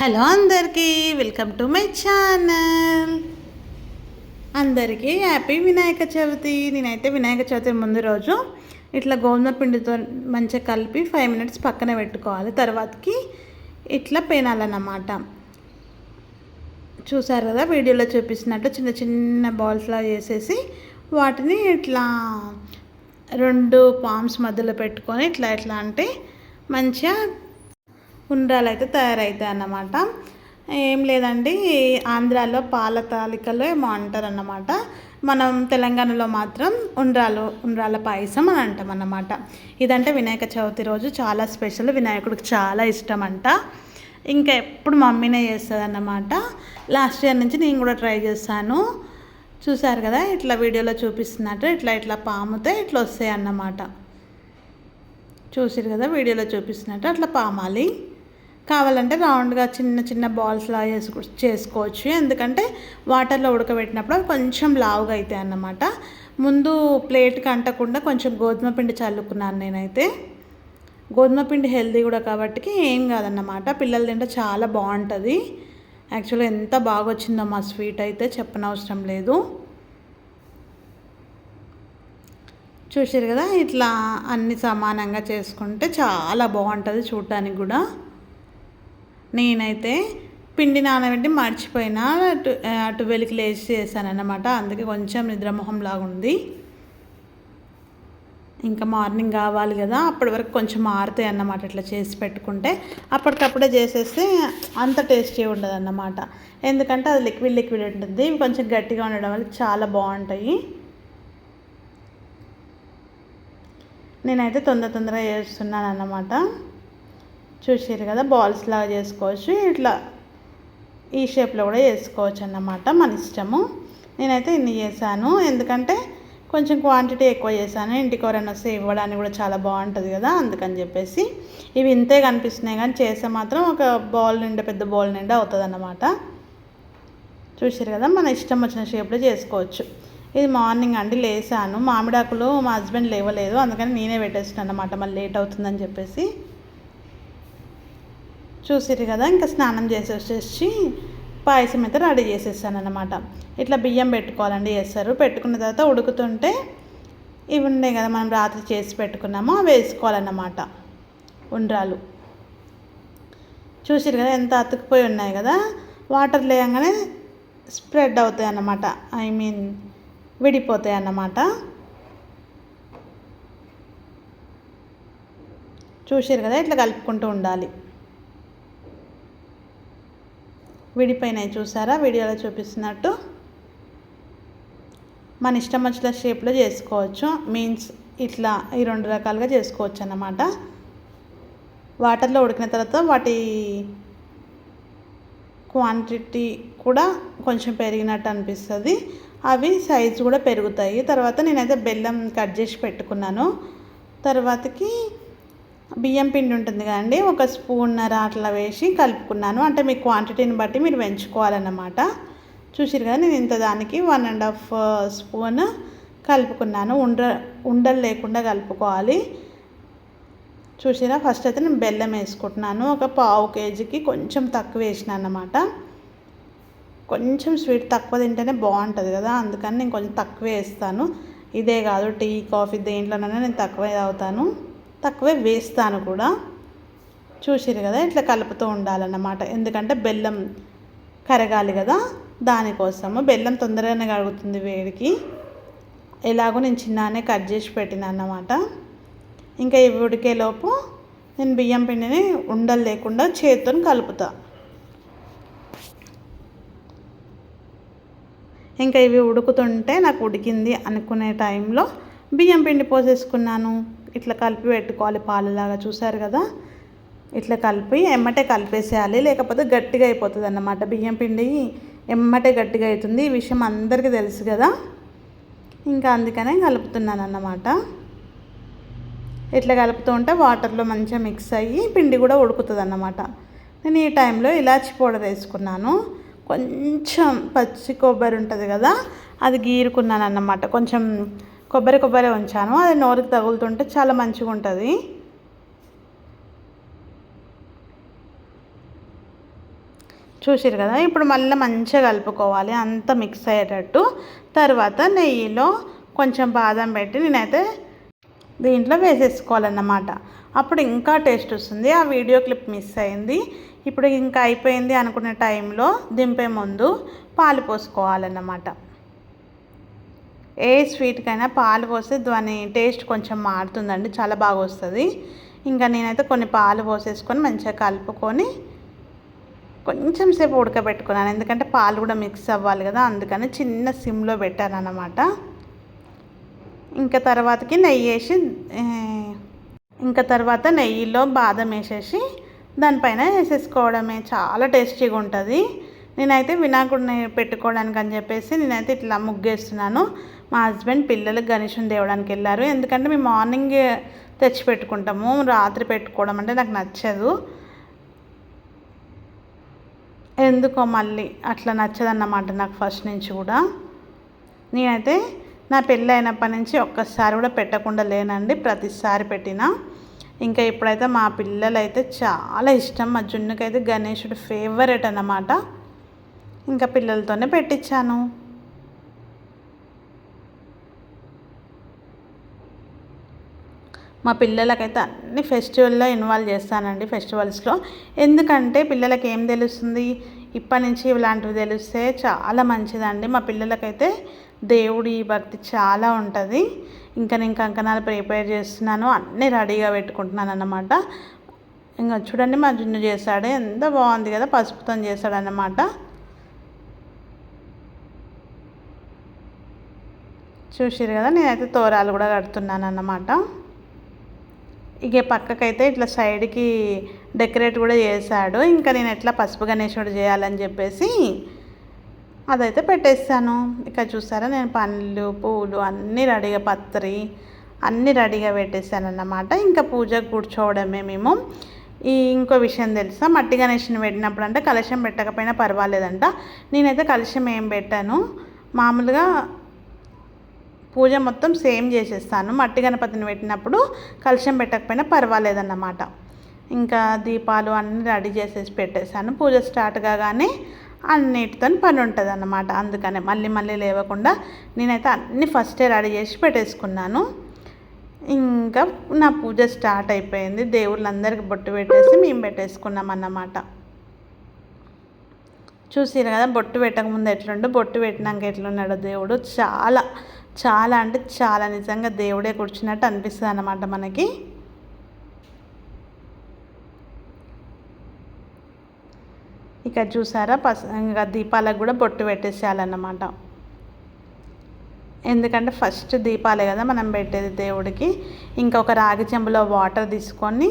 Hello అందరికీ welcome to my channel. అందరికీ happy Vinayaka Chavithi. నేనైతే వినాయక చవితి ముందు రోజు ఇట్లా గోధుమ పిండితో మంచిగా కలిపి ఫైవ్ మినిట్స్ పక్కన పెట్టుకోవాలి. తర్వాతకి ఇట్లా పేనాలన్నమాట. చూసారు కదా వీడియోలో చూపిస్తున్నట్టు చిన్న చిన్న బాల్స్లా చేసేసి వాటిని ఇట్లా రెండు పామ్స్ మధ్యలో పెట్టుకొని ఇట్లా ఎట్లా అంటే మంచిగా ఉండ్రాలు అయితే తయారవుతాయి అన్నమాట ఏం లేదండి ఆంధ్రాలో పాల తాలికలు ఏమో అంటారు అన్నమాట మనం తెలంగాణలో మాత్రం ఉండ్రాలు ఉండ్రాల పాయసం అని అంటాం అన్నమాట ఇదంటే వినాయక చవితి రోజు చాలా స్పెషల్. వినాయకుడికి చాలా ఇష్టం అంట ఇంకా ఎప్పుడు మమ్మీనే చేస్తుంది అన్నమాట లాస్ట్ ఇయర్ నుంచి నేను కూడా ట్రై చేస్తాను. చూసారు కదా ఇట్లా వీడియోలో చూపిస్తున్నట్టు ఇట్లా ఇట్లా పాముతే ఇట్లా వస్తాయి అన్నమాట చూసారు కదా వీడియోలో చూపిస్తున్నట్టు అట్లా పామాలి. కావాలంటే రౌండ్గా చిన్న చిన్న బాల్స్ లా చేసుకో చేసుకోవచ్చు. ఎందుకంటే వాటర్లో ఉడకబెట్టినప్పుడు అవి కొంచెం లావుగా అవుతాయి అన్నమాట. ముందు ప్లేట్కి అంటకుండా కొంచెం గోధుమ పిండి చల్లుకున్నాను నేనైతే. గోధుమ పిండి హెల్దీ కూడా కాబట్టి ఏం కాదన్నమాట. పిల్లలు తింటే చాలా బాగుంటుంది. యాక్చువల్గా ఎంత బాగా వచ్చిందో మా స్వీట్ అయితే చెప్పనవసరం లేదు. చూసారు కదా ఇట్లా అన్ని సమానంగా చేసుకుంటే చాలా బాగుంటుంది చూడటానికి కూడా. నేనైతే పిండి నానబెట్టి మర్చిపోయినా టు ట్వెల్వ్కి లేచి చేశానన్నమాట. అందుకే కొంచెం నిద్రమోహం లాగా ఉంది ఇంకా మార్నింగ్ కావాలి కదా అప్పటి వరకు కొంచెం మారుతాయి అన్నమాట ఇట్లా చేసి పెట్టుకుంటే. అప్పటికప్పుడే చేసేస్తే అంత టేస్టీ ఉండదు అన్నమాట ఎందుకంటే అది లిక్విడ్ లిక్విడ్ ఉంటుంది కొంచెం గట్టిగా ఉండడం వల్ల చాలా బాగుంటాయి. నేనైతే తొందర తొందరగా చేస్తున్నాను అన్నమాట చూసారు కదా బాల్స్ లాగా చేసుకోవచ్చు. ఇట్లా ఈ షేప్లో కూడా చేసుకోవచ్చు అన్నమాట మన ఇష్టము. నేనైతే ఇన్ని చేశాను. ఎందుకంటే కొంచెం క్వాంటిటీ ఎక్కువ చేశాను. ఇంటికి ఎవరైనా వస్తే ఇవ్వడానికి కూడా చాలా బాగుంటుంది కదా అందుకని చెప్పేసి. ఇవి ఇంతే కనిపిస్తున్నాయి కానీ చేస్తే మాత్రం ఒక బౌల్ నిండా పెద్ద బౌల్ నిండా అవుతుంది అన్నమాట. చూసారు కదా మన ఇష్టం వచ్చిన షేప్లో చేసుకోవచ్చు. ఇది మార్నింగ్ అండి లేసాను. మామిడాకులు మా హస్బెండ్ లేవలేదు అందుకని నేనే పెట్టేసాను అనమాట మళ్ళీ లేట్ అవుతుందని చెప్పేసి. చూసిరు కదా ఇంకా స్నానం చేసి వచ్చేసి పాయసం అయితే రెడీ చేసేసానమాట ఇట్లా బియ్యం పెట్టుకోవాలండి చేస్తారు పెట్టుకున్న తర్వాత ఉడుకుతుంటే ఇవి ఉన్నాయి కదా మనం రాత్రి చేసి పెట్టుకున్నామో అవి వేసుకోవాలన్నమాట. ఉండ్రాలు చూసిరు కదా ఎంత అతుకుపోయి ఉన్నాయి కదా వాటర్ లేయంగానే స్ప్రెడ్ అవుతాయి అన్నమాట ఐ మీన్ విడిపోతాయి అన్నమాట చూసారు కదా ఇట్లా కలుపుకుంటూ ఉండాలి. విడిపోయినాయి చూసారా? వీడియోలో చూపిస్తున్నట్టు మన ఇష్టం వచ్చిన షేప్లో చేసుకోవచ్చు. మీన్స్ ఇట్లా ఈ రెండు రకాలుగా చేసుకోవచ్చు అన్నమాట. వాటర్లో ఉడికిన తర్వాత వాటి క్వాంటిటీ కూడా కొంచెం పెరిగినట్టు అనిపిస్తుంది. అవి సైజు కూడా పెరుగుతాయి. తర్వాత నేనైతే బెల్లం కట్ చేసి పెట్టుకున్నాను. తర్వాతకి బియ్యం పిండి ఉంటుంది కదండి ఒక స్పూన్నర అట్లా వేసి కలుపుకున్నాను. అంటే మీ క్వాంటిటీని బట్టి మీరు పెంచుకోవాలన్నమాట. చూసిరు కదా నేను ఇంత దానికి వన్ అండ్ హాఫ్ స్పూన్ కలుపుకున్నాను. ఉండ ఉండలు లేకుండా కలుపుకోవాలి. చూసిరా ఫస్ట్ అయితే నేను బెల్లం వేసుకుంటున్నాను. ఒక పావు కేజీకి కొంచెం తక్కువ వేసిన అన్నమాట. కొంచెం స్వీట్ తక్కువ తింటేనే బాగుంటుంది కదా అందుకని నేను కొంచెం తక్కువ వేస్తాను. ఇదే కాదు టీ కాఫీ దేంట్లోనైనా నేను తక్కువే తాగుతాను. తక్కువే వేస్తాను కూడా. చూసిరు కదా ఇట్లా కలుపుతూ ఉండాలన్నమాట. ఎందుకంటే బెల్లం కరగాలి కదా దానికోసము బెల్లం తొందరగానే కరుగుతుంది వేడికి. ఎలాగో నేను చిన్ననే కట్ చేసి పెట్టిన అన్నమాట ఇంకా ఇవి ఉడికేలోపు నేను బియ్యం పిండిని ఉండలు లేకుండా చేతితో కలుపుతా. ఇంకా ఇవి ఉడుకుతుంటే నాకు ఉడికింది అనుకునే టైంలో బియ్యం పిండి పోసేసుకున్నాను. ఇట్లా కలిపి పెట్టుకోవాలి పాలలాగా చూసారు కదా? ఇట్లా కలిపి ఎమ్మటే కలిపేసేయాలి లేకపోతే గట్టిగా అయిపోతుంది అన్నమాట బియ్యం పిండి ఎమ్మటే గట్టిగా అవుతుంది. ఈ విషయం అందరికీ తెలుసు కదా? ఇంకా అందుకనే కలుపుతున్నాను అన్నమాట ఇట్లా కలుపుతూ ఉంటే వాటర్లో మంచిగా మిక్స్ అయ్యి పిండి కూడా ఉడుకుతుంది అన్నమాట నేను ఈ టైంలో ఇలాచి పౌడర్ వేసుకున్నాను. కొంచెం పచ్చి కొబ్బరి ఉంటుంది కదా అది గీరుకున్నాను అన్నమాట కొంచెం కొబ్బరి కొబ్బరి ఉంచాను. అది నోరుకి తగులుతుంటే చాలా మంచిగా ఉంటుంది. చూసిరు కదా? ఇప్పుడు మళ్ళీ మంచిగా కలుపుకోవాలి. అంత మిక్స్ అయ్యేటట్టు. తర్వాత నెయ్యిలో కొంచెం బాదం పెట్టి నేనైతే దీంట్లో వేసేసుకోవాలన్నమాట. అప్పుడు ఇంకా టేస్ట్ వస్తుంది. ఆ వీడియో క్లిప్ మిస్ అయింది. ఇప్పుడు ఇంకా అయిపోయింది అనుకునే టైంలో దింపే ముందు పాలు పోసుకోవాలన్నమాట. ఏ స్వీట్కైనా పాలు పోస్తే దాని టేస్ట్ కొంచెం మారుతుందండి చాలా బాగా వస్తుంది. ఇంకా నేనైతే కొన్ని పాలు పోసేసుకొని మంచిగా కలుపుకొని కొంచెం సేపు ఉడకబెట్టుకున్నాను. ఎందుకంటే పాలు కూడా మిక్స్ అవ్వాలి కదా అందుకని చిన్న సిమ్లో పెట్టాను అన్నమాట ఇంకా తర్వాతకి నెయ్యి వేసి ఇంకా తర్వాత నెయ్యిలో బాదం వేసేసి దానిపైన వేసేసుకోవడమే చాలా టేస్టీగా ఉంటుంది. నేనైతే వినాయకుడిని పెట్టుకోవడానికి అని చెప్పేసి నేనైతే ఇట్లా ముగ్గేస్తున్నాను. మా హస్బెండ్ పిల్లలు గణేషుని తేవడానికి వెళ్ళారు. ఎందుకంటే మేము మార్నింగ్ తెచ్చి పెట్టుకుంటాము రాత్రి పెట్టుకోవడం అంటే నాకు నచ్చదు. ఎందుకో మళ్ళీ అట్లా నచ్చదన్నమాట నాకు ఫస్ట్ నుంచి కూడా. నేనైతే నా పెళ్ళి అయినప్పటి నుంచి ఒక్కసారి కూడా పెట్టకుండా లేనండి ప్రతిసారి పెట్టినా. ఇంకా ఇప్పుడైతే మా పిల్లలైతే చాలా ఇష్టం. మా జున్నుకైతే గణేషుడు ఫేవరెట్ అన్నమాట. ఇంకా పిల్లలతోనే పెట్టించాను. మా పిల్లలకైతే అన్ని ఫెస్టివల్లో ఇన్వాల్వ్ చేస్తానండి ఫెస్టివల్స్లో. ఎందుకంటే పిల్లలకి ఏం తెలుస్తుంది? ఇప్పటి నుంచి ఇలాంటివి తెలిస్తే చాలా మంచిదండి. మా పిల్లలకైతే దేవుడి భక్తి చాలా ఉంటుంది. ఇంకా నేను కంకణాలు ప్రిపేర్ చేస్తున్నాను. అన్నీ రెడీగా పెట్టుకుంటున్నాను అన్నమాట ఇంకా చూడండి మా జున్ను చేశాడు. ఎంత బాగుంది కదా పసుపుతో చేశాడన్నమాట. చూసిరు కదా నేనైతే తోరాలు కూడా కడుతున్నాను అన్నమాట ఇక పక్కకైతే ఇట్లా సైడ్కి డెకరేట్ కూడా చేశాడు. ఇంకా నేను ఎట్లా పసుపు గణేశుడు చేయాలని చెప్పేసి అదైతే పెట్టేస్తాను. ఇక చూసారా నేను పండ్లు పూలు అన్నీ రెడీగా పత్రి అన్నీ రెడీగా పెట్టేశాను అన్నమాట ఇంకా పూజ కూర్చోవడమే మేము. ఈ ఇంకో విషయం తెలుసా? మట్టి గణేష్ని పెట్టినప్పుడు అంటే కలశం పెట్టకపోయినా పర్వాలేదంట. నేనైతే కలశం ఏం పెట్టాను? మామూలుగా పూజ మొత్తం సేమ్ చేసేస్తాను. మట్టి గణపతిని పెట్టినప్పుడు కలుషం పెట్టకపోయినా పర్వాలేదన్నమాట. ఇంకా దీపాలు అన్నీ రెడీ చేసేసి పెట్టేశాను. పూజ స్టార్ట్ కాగానే అన్నిటితో పని ఉంటుంది అన్నమాట అందుకనే మళ్ళీ మళ్ళీ లేవకుండా నేనైతే అన్నీ ఫస్టే రెడీ చేసి పెట్టేసుకున్నాను. ఇంకా నా పూజ స్టార్ట్ అయిపోయింది. దేవుళ్ళందరికీ బొట్టు పెట్టేసి మేము పెట్టేసుకున్నాం అన్నమాట చూసిరు కదా బొట్టు పెట్టకముందు ఎట్లుండో? బొట్టు పెట్టినాక ఎట్లున్నాడో దేవుడు. చాలా చాలా అంటే చాలా నిజంగా దేవుడే కూర్చున్నట్టు అనిపిస్తుంది అన్నమాట మనకి. ఇక చూసారా? పస్ ఇంకా దీపాలకు కూడా బొట్టు పెట్టేసేయాలన్నమాట. ఎందుకంటే ఫస్ట్ దీపాలే కదా మనం పెట్టేది దేవుడికి. ఇంకా ఒక రాగి చెంబులో వాటర్ తీసుకొని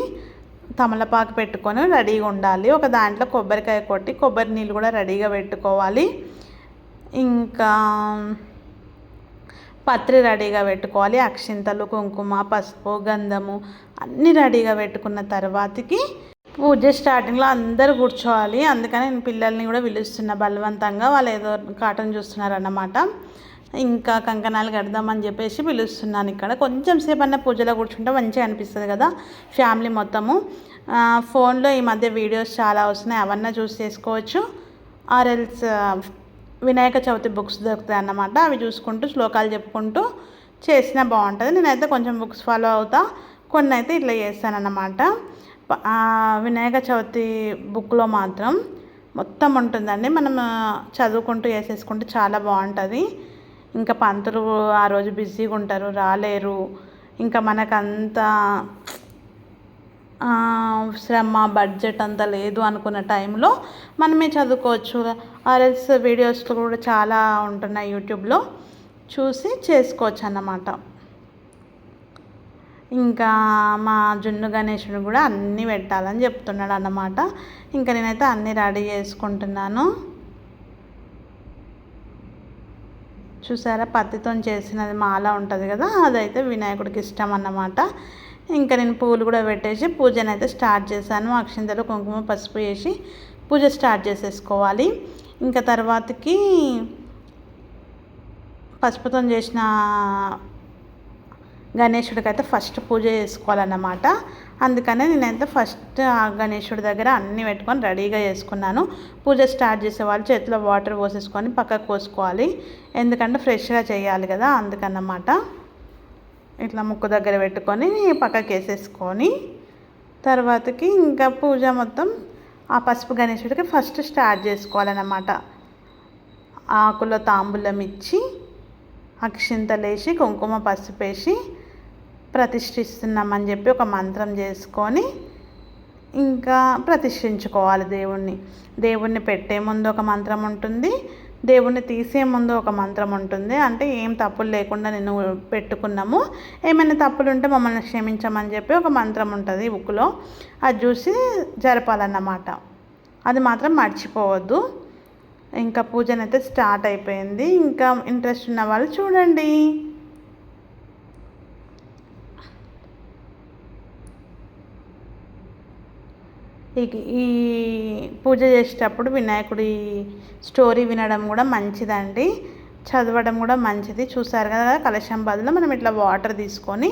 తమలపాకు పెట్టుకొని రెడీగా ఉండాలి. ఒక దాంట్లో కొబ్బరికాయ కొట్టి కొబ్బరి నీళ్ళు కూడా రెడీగా పెట్టుకోవాలి. ఇంకా పత్రి రెడీగా పెట్టుకోవాలి. అక్షింతలు కుంకుమ పసుపు గంధము అన్నీ రెడీగా పెట్టుకున్న తర్వాతకి పూజ స్టార్టింగ్లో అందరు కూర్చోవాలి. అందుకని నేను పిల్లల్ని కూడా పిలుస్తున్నా. బలవంతంగా వాళ్ళు ఏదో కాటన్ చూస్తున్నారన్నమాట. ఇంకా కంకణాలు కడదామని చెప్పేసి పిలుస్తున్నాను ఇక్కడ. కొంచెం సేపు అన్న పూజలో కూర్చుంటే మంచిగా అనిపిస్తుంది కదా ఫ్యామిలీ మొత్తము. ఫోన్లో ఈ మధ్య వీడియోస్ చాలా వస్తున్నాయి. అవన్నీ చూసి చేసుకోవచ్చు. ఆర్ఎల్స్ వినాయక చవితి బుక్స్ దొరుకుతాయి అన్నమాట. అవి చూసుకుంటూ శ్లోకాలు చెప్పుకుంటూ చేసినా బాగుంటుంది. నేనైతే కొంచెం బుక్స్ ఫాలో అవుతా. కొన్ని అయితే ఇట్లా చేస్తానన్నమాట. వినాయక చవితి బుక్లో మాత్రం మొత్తం ఉంటుందండి. మనం చదువుకుంటూ వేసేసుకుంటే చాలా బాగుంటుంది. ఇంకా పంతులు ఆ రోజు బిజీగా ఉంటారు రాలేరు. ఇంకా మనకంత శ్రమ బడ్జెట్ అంత లేదు అనుకున్న టైంలో మనమే చదువుకోవచ్చు. ఆర్ఎల్స్ వీడియోస్ కూడా చాలా ఉంటున్నాయి యూట్యూబ్లో. చూసి చేసుకోవచ్చు అన్నమాట. ఇంకా మా జున్ను గణేషుడు కూడా అన్నీ పెట్టాలని చెప్తున్నాడు అన్నమాట. ఇంకా నేనైతే అన్నీ రెడీ చేసుకుంటున్నాను. చూసారా? పత్తితో చేసినది మాల ఉంటుంది కదా అదైతే వినాయకుడికి ఇష్టం అన్నమాట. ఇంకా నేను పూలు కూడా పెట్టేసి పూజను అయితే స్టార్ట్ చేశాను. అక్షింతలు కుంకుమ పసుపు వేసి పూజ స్టార్ట్ చేసేసుకోవాలి. ఇంకా తర్వాతకి పసుపుతో చేసిన గణేశుడికి అయితే ఫస్ట్ పూజ చేసుకోవాలన్నమాట. అందుకనే నేనైతే ఫస్ట్ ఆ గణేశుడి దగ్గర అన్నీ పెట్టుకొని రెడీగా చేసుకున్నాను. పూజ స్టార్ట్ చేసే వాళ్ళు చేతిలో వాటర్ పోసేసుకొని పక్కకు పోసుకోవాలి ఎందుకంటే ఫ్రెష్గా చేయాలి కదా అందుకన్నమాట. ఇట్లా ముక్కు దగ్గర పెట్టుకొని పక్కకి వేసేసుకొని తర్వాతకి ఇంకా పూజ మొత్తం ఆ పసుపు గణేశుడికి ఫస్ట్ స్టార్ట్ చేసుకోవాలన్నమాట. ఆకులో తాంబూలం ఇచ్చి అక్షింతలేసి కుంకుమ పసుపు వేసి ప్రతిష్ఠిస్తున్నామని చెప్పి ఒక మంత్రం చేసుకొని ఇంకా ప్రతిష్ఠించుకోవాలి దేవుణ్ణి. దేవుణ్ణి పెట్టే ముందు ఒక మంత్రం ఉంటుంది. దేవుణ్ణి తీసే ముందు ఒక మంత్రం ఉంటుంది. అంటే ఏం తప్పులు లేకుండా నేను పెట్టుకున్నాము. ఏమైనా తప్పులు ఉంటే మమ్మల్ని క్షమించమని చెప్పి ఒక మంత్రం ఉంటుంది బుక్లో. అది చూసి జరపాలన్నమాట. అది మాత్రం మర్చిపోవద్దు. ఇంకా పూజనైతే స్టార్ట్ అయిపోయింది. ఇంకా ఇంట్రెస్ట్ ఉన్న వాళ్ళు చూడండి. ఈ పూజ చేసేటప్పుడు వినాయకుడి స్టోరీ వినడం కూడా మంచిదండి. చదవడం కూడా మంచిది. చూసారు కదా కలశం బదులు మనం ఇట్లా వాటర్ తీసుకొని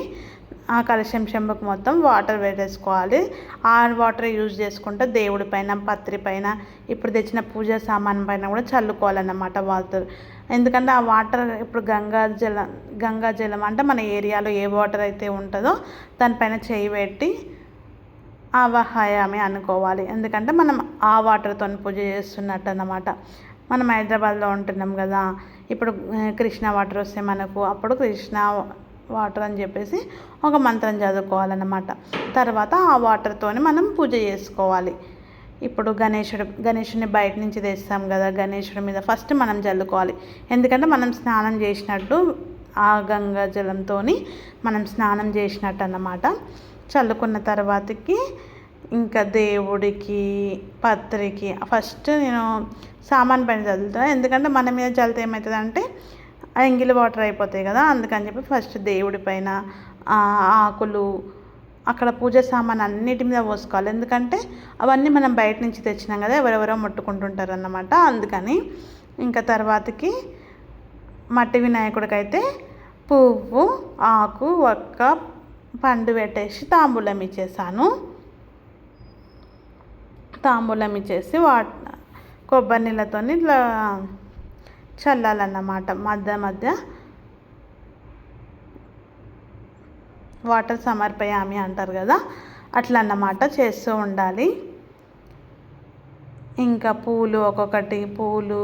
ఆ కలశం చెంబకు మొత్తం వాటర్ వేసేసుకోవాలి. ఆ వాటర్ యూజ్ చేసుకుంటే దేవుడి పైన పత్రి పైన ఇప్పుడు తెచ్చిన పూజా సామాన్ పైన కూడా చల్లుకోవాలన్నమాట వాటర్. ఎందుకంటే ఆ వాటర్ ఇప్పుడు గంగా జలం గంగా జలం అంటే మన ఏరియాలో ఏ వాటర్ అయితే ఉంటుందో దానిపైన చేయి పెట్టి ఆవాహాయమే అనుకోవాలి. ఎందుకంటే మనం ఆ వాటర్తో పూజ చేస్తున్నట్టు అన్నమాట మనం హైదరాబాద్లో ఉంటున్నాం కదా ఇప్పుడు కృష్ణ వాటర్ వస్తే మనకు అప్పుడు కృష్ణ వాటర్ అని చెప్పేసి ఒక మంత్రం చదువుకోవాలన్నమాట. తర్వాత ఆ వాటర్తోనే మనం పూజ చేసుకోవాలి. ఇప్పుడు గణేశుడు గణేషుడిని బయట నుంచి తెస్తాం కదా గణేశుడి మీద ఫస్ట్ మనం చల్లుకోవాలి. ఎందుకంటే మనం స్నానం చేసినట్టు ఆ గంగా జలంతో మనం స్నానం చేసినట్టు అన్నమాట చల్లుకున్న తర్వాతకి ఇంకా దేవుడికి పత్రికి ఫస్ట్ నేను సామాన్ పైన చల్లుతాను ఎందుకంటే మన మీద చల్లితే ఏమవుతుంది అంటే ఎంగిలి వాటర్ అయిపోతాయి కదా అందుకని చెప్పి ఫస్ట్ దేవుడి పైన ఆకులు అక్కడ పూజ సామాన్ అన్నిటి మీద పోసుకోవాలి. ఎందుకంటే అవన్నీ మనం బయట నుంచి తెచ్చినాం కదా ఎవరెవరో ముట్టుకుంటుంటారు అన్నమాట అందుకని ఇంకా తర్వాతకి మట్టి వినాయకుడికి అయితే పువ్వు ఆకు ఒక్క పండు పెట్టేసి తాంబూలం ఇచ్చేసాను. తాంబూలం ఇచ్చేసి వా కొబ్బరి నీళ్ళతో ఇట్లా చల్లాలన్నమాట. మధ్య మధ్య వాటర్ సమర్పయామి అంటారు కదా అట్లా అన్నమాట చేస్తూ ఉండాలి. ఇంకా పూలు ఒక్కొక్కటి పూలు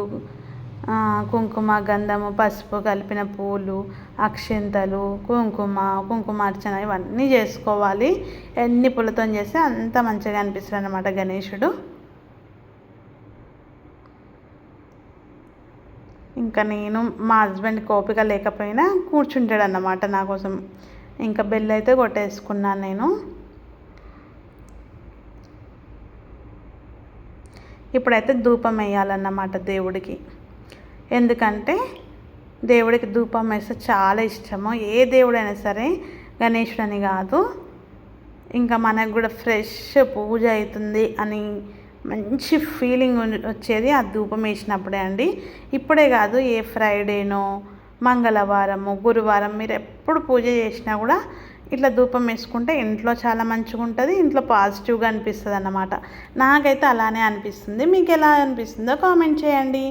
కుంకుమ గంధము పసుపు కలిపిన పూలు అక్షింతలు కుంకుమ కుంకుమార్చన ఇవన్నీ చేసుకోవాలి. ఎన్ని పూలతో చేస్తే అంత మంచిగా అనిపిస్తుంది అనమాట గణేషుడు. ఇంకా నేను మా హస్బెండ్ కోపిక లేకపోయినా కూర్చుంటాడు అన్నమాట నా కోసం. ఇంకా బెల్ అయితే కొట్టేసుకున్నాను నేను. ఇప్పుడైతే ధూపం వేయాలన్నమాట దేవుడికి. ఎందుకంటే దేవుడికి ధూపం వేస్తే చాలా ఇష్టము. ఏ దేవుడైనా సరే గణేశుడని కాదు. ఇంకా మనకు కూడా ఫ్రెష్ పూజ అవుతుంది అని మంచి ఫీలింగ్ వచ్చేది ఆ ధూపం వేసినప్పుడే అండి. ఇప్పుడే కాదు ఏ ఫ్రైడేనో మంగళవారము గురువారం మీరు ఎప్పుడు పూజ చేసినా కూడా ఇట్లా ధూపం వేసుకుంటే ఇంట్లో చాలా మంచిగా ఉంటుంది ఇంట్లో పాజిటివ్గా అనిపిస్తుంది అన్నమాట నాకైతే అలానే అనిపిస్తుంది. మీకు ఎలా అనిపిస్తుందో కామెంట్ చేయండి.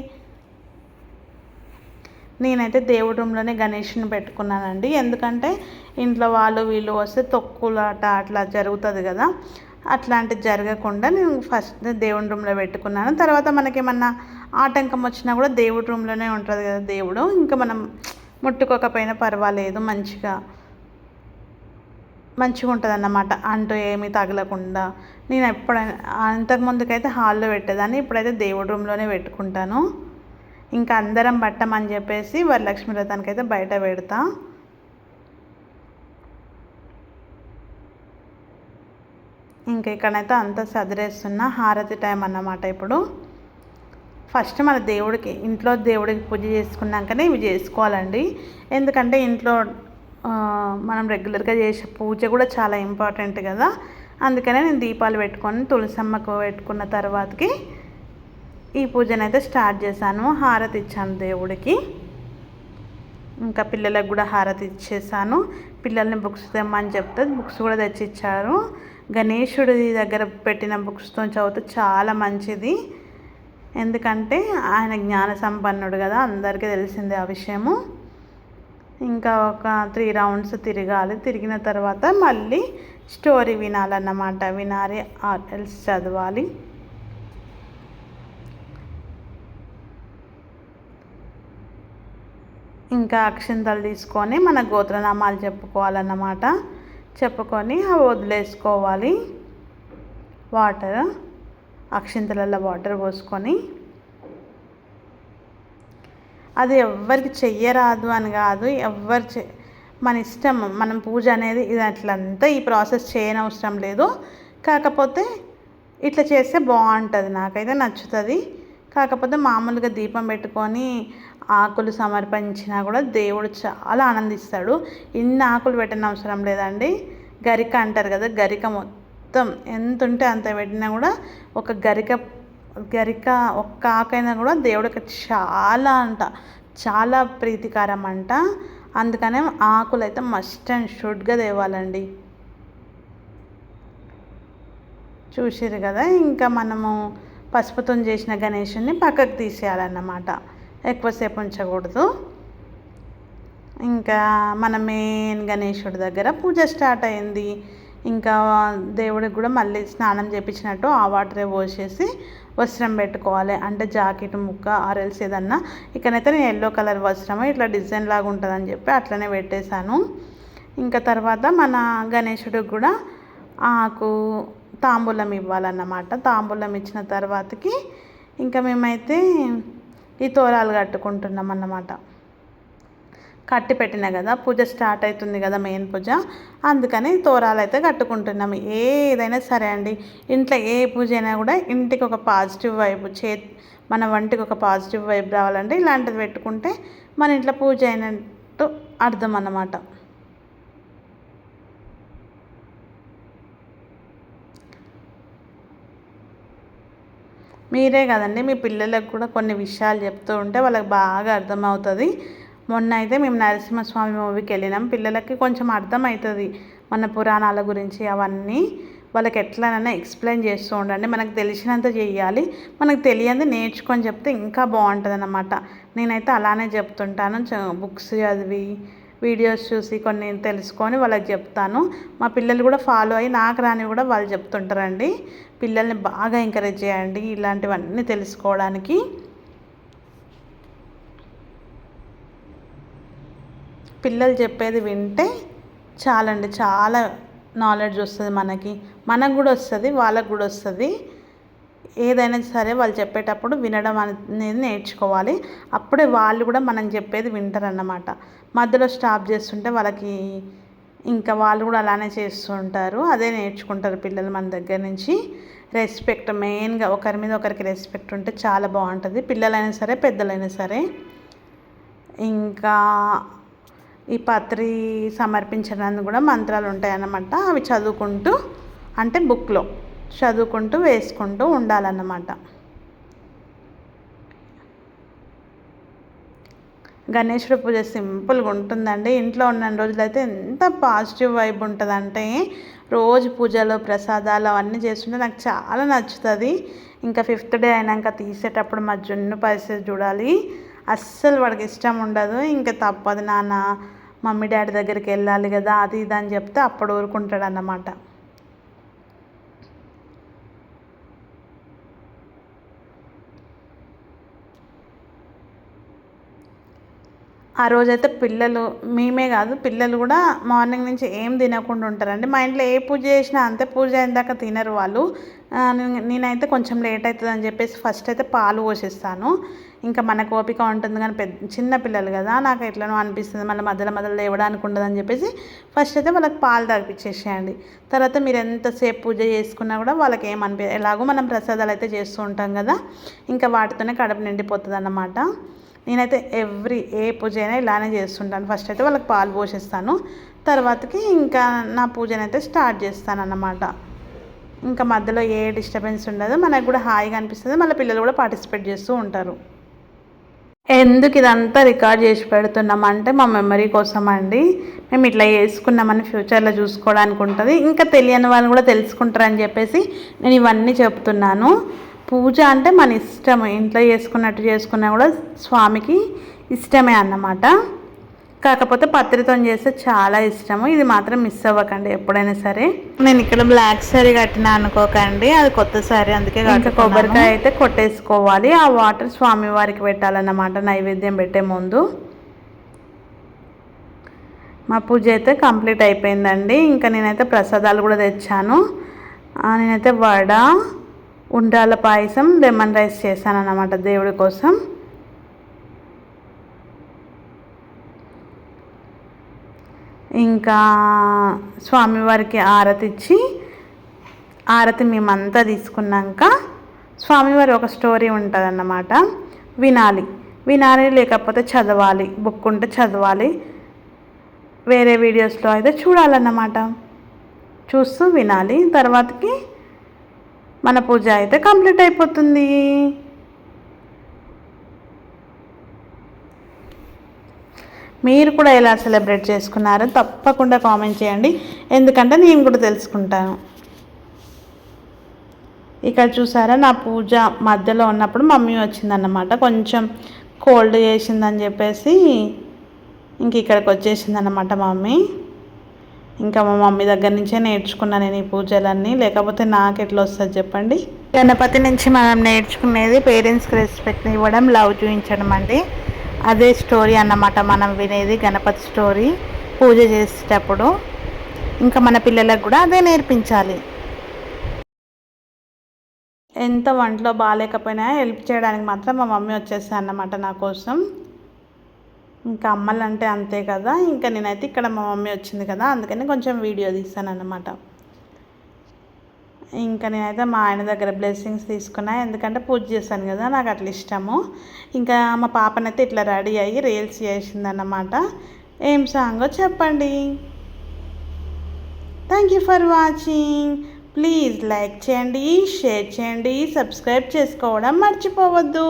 నేనైతే దేవుడి రూమ్లోనే గణేష్ని పెట్టుకున్నానండి. ఎందుకంటే ఇంట్లో వాళ్ళు వీళ్ళు వస్తే తొక్కులాట అట్లా జరుగుతుంది కదా. అట్లాంటివి జరగకుండా నేను ఫస్ట్ దేవుడి రూమ్లో పెట్టుకున్నాను. తర్వాత మనకేమన్నా ఆటంకం వచ్చినా కూడా దేవుడి రూమ్లోనే ఉంటుంది కదా దేవుడు. ఇంకా మనం ముట్టుకోకపోయినా పర్వాలేదు మంచిగా మంచిగా ఉంటుంది అన్నమాట అంటూ ఏమీ తగలకుండా. నేను ఎప్పుడైనా అంతకుముందుకైతే హాల్లో పెట్టేదాన్ని ఇప్పుడైతే దేవుడి రూమ్లోనే పెట్టుకుంటాను. ఇంకా అందరం పట్టమని చెప్పేసి వరలక్ష్మి వ్రతానికి అయితే బయట పెడతా. ఇంకా ఇక్కడైతే అంతా సదిరేస్తున్న హారతి టైం అన్నమాట ఇప్పుడు. ఫస్ట్ మన దేవుడికి ఇంట్లో దేవుడికి పూజ చేసుకున్నాకనే ఇవి చేసుకోవాలండి. ఎందుకంటే ఇంట్లో మనం రెగ్యులర్గా చేసే పూజ కూడా చాలా ఇంపార్టెంట్ కదా. అందుకనే నేను దీపాలు పెట్టుకొని తులసమ్మకు పెట్టుకున్న తర్వాతకి ఈ పూజను అయితే స్టార్ట్ చేశాను. హారతి ఇచ్చాను దేవుడికి. ఇంకా పిల్లలకు కూడా హారతి ఇచ్చేసాను పిల్లల్ని బుక్స్ తెమ్మని చెప్తే బుక్స్ కూడా తెచ్చిచ్చారు. గణేశుడి దగ్గర పెట్టిన బుక్స్తో చదివితే చాలా మంచిది. ఎందుకంటే ఆయన జ్ఞాన సంపన్నుడు కదా అందరికీ తెలిసిందే ఆ విషయము. ఇంకా ఒక త్రీ రౌండ్స్ తిరగాలి. తిరిగిన తర్వాత మళ్ళీ స్టోరీ వినాలన్నమాట. వినాలి ఆర్ఎల్స్ చదవాలి. ఇంకా అక్షింతలు తీసుకొని మన గోత్రనామాలు చెప్పుకోవాలన్నమాట. చెప్పుకొని అవి వదిలేసుకోవాలి. వాటర్ అక్షింతలలో వాటర్ పోసుకొని. అది ఎవ్వరికి చెయ్యరాదు అని కాదు ఎవ్వరు చె మన ఇష్టం మనం పూజ అనేది ఇది అట్లంతా ఈ ప్రాసెస్ చేయనవసరం లేదు. కాకపోతే ఇట్లా చేస్తే బాగుంటుంది నాకైతే నచ్చుతుంది. కాకపోతే మామూలుగా దీపం పెట్టుకొని ఆకులు సమర్పించినా కూడా దేవుడు చాలా ఆనందిస్తాడు. ఇన్ని ఆకులు పెట్టిన అవసరం లేదండి. గరిక అంటారు కదా గరిక మొత్తం ఎంత ఉంటే అంత పెట్టినా కూడా ఒక గరిక గరిక ఒక్క ఆకైనా కూడా దేవుడికి చాలా అంట చాలా ప్రీతికరం అంట. అందుకనే ఆకులు అయితే మస్ట్ అండ్ షుడ్గా తేవాలండి. చూసారు కదా ఇంకా మనము పసుపుతో చేసిన గణేషుని పక్కకు తీసేయాలన్నమాట. ఎక్కువసేపు ఉంచకూడదు. ఇంకా మన మెయిన్ గణేశుడి దగ్గర పూజ స్టార్ట్ అయింది. ఇంకా దేవుడికి కూడా మళ్ళీ స్నానం చేపించినట్టు ఆ వాటరే పోసేసి వస్త్రం పెట్టుకోవాలి. అంటే జాకెట్ ముక్క ఆరెల్స్ ఏదన్నా. ఇక్కడైతే నేను ఎల్లో కలర్ వస్త్రము ఇట్లా డిజైన్ లాగా ఉంటుందని చెప్పి అట్లనే పెట్టేశాను. ఇంకా తర్వాత మన గణేశుడికి కూడా ఆకు తాంబూలం ఇవ్వాలన్నమాట. తాంబూలం ఇచ్చిన తర్వాతకి ఇంకా మేమైతే ఈ తోరాలు కట్టుకుంటున్నాం అన్నమాట. కట్టి పెట్టిన కదా పూజ స్టార్ట్ అవుతుంది కదా మెయిన్ పూజ. అందుకని తోరాలు అయితే కట్టుకుంటున్నాము ఏదైనా సరే అండి ఇంట్లో ఏ పూజ అయినా కూడా ఇంటికి ఒక పాజిటివ్ వైబ్ చే మన వంటికి ఒక పాజిటివ్ వైబ్ రావాలంటే ఇలాంటిది పెట్టుకుంటే మన ఇంట్లో పూజ అయినట్టు అర్థం అన్నమాట. మీరే కదండి మీ పిల్లలకు కూడా కొన్ని విషయాలు చెప్తూ ఉంటే వాళ్ళకి బాగా అర్థమవుతుంది. మొన్న అయితే మేము నరసింహస్వామి మూవీకి వెళ్ళినాం. పిల్లలకి కొంచెం అర్థమవుతుంది మన పురాణాల గురించి అవన్నీ. వాళ్ళకి ఎట్లనైనా ఎక్స్ప్లెయిన్ చేస్తూ ఉండండి. మనకు తెలిసినంత చేయాలి మనకు తెలియంది నేర్చుకొని చెప్తే ఇంకా బాగుంటుంది అన్నమాట నేనైతే అలానే చెప్తుంటాను. బుక్స్ చదివి వీడియోస్ చూసి కొన్ని తెలుసుకొని వాళ్ళకి చెప్తాను. మా పిల్లలు కూడా ఫాలో అయ్యి నాకు రాని కూడా వాళ్ళు చెప్తుంటారండి. పిల్లల్ని బాగా ఎంకరేజ్ చేయండి ఇలాంటివన్నీ తెలుసుకోవడానికి. పిల్లలు చెప్పేది వింటే చాలండి చాలా నాలెడ్జ్ వస్తుంది మనకి. మనకు కూడా వస్తుంది వాళ్ళకు కూడా వస్తుంది. ఏదైనా సరే వాళ్ళు చెప్పేటప్పుడు వినడం అనేది నేర్చుకోవాలి. అప్పుడే వాళ్ళు కూడా మనం చెప్పేది వింటారన్నమాట. మధ్యలో స్టాప్ చేస్తుంటే వాళ్ళకి ఇంకా వాళ్ళు కూడా అలానే చేస్తూ ఉంటారు అదే నేర్చుకుంటారు పిల్లలు మన దగ్గర నుంచి. రెస్పెక్ట్ మెయిన్గా ఒకరి మీద ఒకరికి రెస్పెక్ట్ ఉంటే చాలా బాగుంటుంది. పిల్లలైనా సరే పెద్దలైనా సరే. ఇంకా ఈ పత్రి సమర్పించడానికి కూడా మంత్రాలు ఉంటాయన్నమాట. అవి చదువుకుంటూ అంటే బుక్లో చదువుకుంటూ వేసుకుంటూ ఉండాలన్నమాట. గణేశుడి పూజ సింపుల్గా ఉంటుందండి. ఇంట్లో ఉన్న రోజులైతే ఎంత పాజిటివ్ వైబ్ ఉంటుందంటే రోజు పూజలు ప్రసాదాలు అవన్నీ చేస్తుంటే నాకు చాలా నచ్చుతుంది. ఇంకా ఫిఫ్త్ డే అయినాక తీసేటప్పుడు మా జున్ను పరిస్థితి చూడాలి. అస్సలు వాడికి ఇష్టం ఉండదు. ఇంకా తప్పదు నాన్న మమ్మీ డాడీ దగ్గరికి వెళ్ళాలి కదా అది ఇది అని చెప్తే అప్పుడు ఊరుకుంటాడు అన్నమాట ఆ రోజైతే పిల్లలు మేమే కాదు పిల్లలు కూడా మార్నింగ్ నుంచి ఏం తినకుండా ఉంటారండి. మా ఇంట్లో ఏ పూజ చేసినా అంతే పూజ అయిన దాకా తినరు వాళ్ళు. నేనైతే కొంచెం లేట్ అవుతుంది అని చెప్పేసి ఫస్ట్ అయితే పాలు పోషిస్తాను ఇంకా మనకు ఓపిక ఉంటుంది కానీ పెద్ద చిన్న పిల్లలు కదా నాకు ఎట్లనో అనిపిస్తుంది. మళ్ళీ మధ్యలో మధ్యలో లేవడానికి ఉండదని చెప్పేసి ఫస్ట్ అయితే వాళ్ళకి పాలు తాగిపించేసేయండి తర్వాత మీరు ఎంతసేపు పూజ చేసుకున్నా కూడా వాళ్ళకి ఏమనిపి ఎలాగో మనం ప్రసాదాలు అయితే చేస్తూ ఉంటాం కదా. ఇంకా వాటితోనే కడుపు నిండిపోతుంది అన్నమాట నేనైతే ఎవ్రీ ఏ పూజ అయినా ఇలానే చేస్తుంటాను. ఫస్ట్ అయితే వాళ్ళకి పాలు పోషిస్తాను. తర్వాతకి ఇంకా నా పూజనైతే స్టార్ట్ చేస్తాను అన్నమాట ఇంకా మధ్యలో ఏ డిస్టర్బెన్స్ ఉండదు మనకు కూడా హాయిగా అనిపిస్తుంది. మళ్ళీ పిల్లలు కూడా పార్టిసిపేట్ చేస్తూ ఉంటారు. ఎందుకు ఇదంతా రికార్డ్ చేసి పెడుతున్నామంటే మా మెమరీ కోసం అండి మేము ఇట్లా చేసుకున్నామని ఫ్యూచర్లో చూసుకోవడానికి ఉంటుంది. ఇంకా తెలియని వాళ్ళు కూడా తెలుసుకుంటారని చెప్పేసి నేను ఇవన్నీ చెప్తున్నాను. పూజ అంటే మన ఇష్టం ఇంట్లో చేసుకున్నట్టు చేసుకున్నా కూడా స్వామికి ఇష్టమే అన్నమాట. కాకపోతే పత్రితో చేస్తే చాలా ఇష్టము. ఇది మాత్రం మిస్ అవ్వకండి ఎప్పుడైనా సరే. నేను ఇక్కడ బ్లాక్ సారీ కట్టినా అనుకోకండి. అది కొత్త సారీ అందుకే ఇంకా కొబ్బరికాయ అయితే కొట్టేసుకోవాలి. ఆ వాటర్ స్వామి వారికి పెట్టాలన్నమాట. నైవేద్యం పెట్టే ముందు. మా పూజ అయితే కంప్లీట్ అయిపోయిందండి. ఇంకా నేనైతే ప్రసాదాలు కూడా తెచ్చాను. నేనైతే వడ ఉండ్రాల పాయసం లెమన్ రైస్ చేశానన్నమాట దేవుడి కోసం. ఇంకా స్వామివారికి ఆరతి ఇచ్చి ఆరతి మేమంతా తీసుకున్నాక స్వామివారి ఒక స్టోరీ ఉంటుందన్నమాట. వినాలి. వినాలి లేకపోతే చదవాలి. బుక్ ఉంటే చదవాలి. వేరే వీడియోస్లో అయితే చూడాలన్నమాట. చూస్తూ వినాలి. తర్వాతకి మన పూజ అయితే కంప్లీట్ అయిపోతుంది. మీరు కూడా ఎలా సెలబ్రేట్ చేసుకున్నారో తప్పకుండా కామెంట్ చేయండి. ఎందుకంటే నేను కూడా తెలుసుకుంటాను. ఇక్కడ చూసారా నా పూజ మధ్యలో ఉన్నప్పుడు మమ్మీ వచ్చిందన్నమాట. కొంచెం కోల్డ్ చేసిందని చెప్పేసి ఇంక ఇక్కడికి వచ్చేసిందన్నమాట మమ్మీ. ఇంకా మా మమ్మీ దగ్గర నుంచే నేర్చుకున్నాను నేను ఈ పూజలన్నీ. లేకపోతే నాకు ఎట్లా వస్తుంది చెప్పండి? గణపతి నుంచి మనం నేర్చుకునేది పేరెంట్స్కి రెస్పెక్ట్ ఇవ్వడం లవ్ చూపించడం అండి. అదే స్టోరీ అన్నమాట. మనం వినేది గణపతి స్టోరీ పూజ చేసేటప్పుడు. ఇంకా మన పిల్లలకు కూడా అదే నేర్పించాలి. ఎంత వంటలో బాగాలేకపోయినా హెల్ప్ చేయడానికి మాత్రం మా మమ్మీ వచ్చేస్తాయి అన్నమాట నా కోసం. ఇంకా అమ్మలు అంటే అంతే కదా. ఇంకా నేనైతే ఇక్కడ మా మమ్మీ వచ్చింది కదా అందుకని కొంచెం వీడియో తీస్తాను అన్నమాట ఇంకా నేనైతే మా ఆయన దగ్గర బ్లెస్సింగ్స్ తీసుకున్నా ఎందుకంటే పూజ చేశాను కదా నాకు అట్లా ఇష్టము. ఇంకా మా పాపనైతే ఇట్లా రెడీ అయ్యి రీల్స్ చేసిందన్నమాట. ఏం సాంగో చెప్పండి. Thank you for watching please like చేయండి షేర్ చేయండి సబ్స్క్రైబ్ చేసుకోవడం మర్చిపోవద్దు.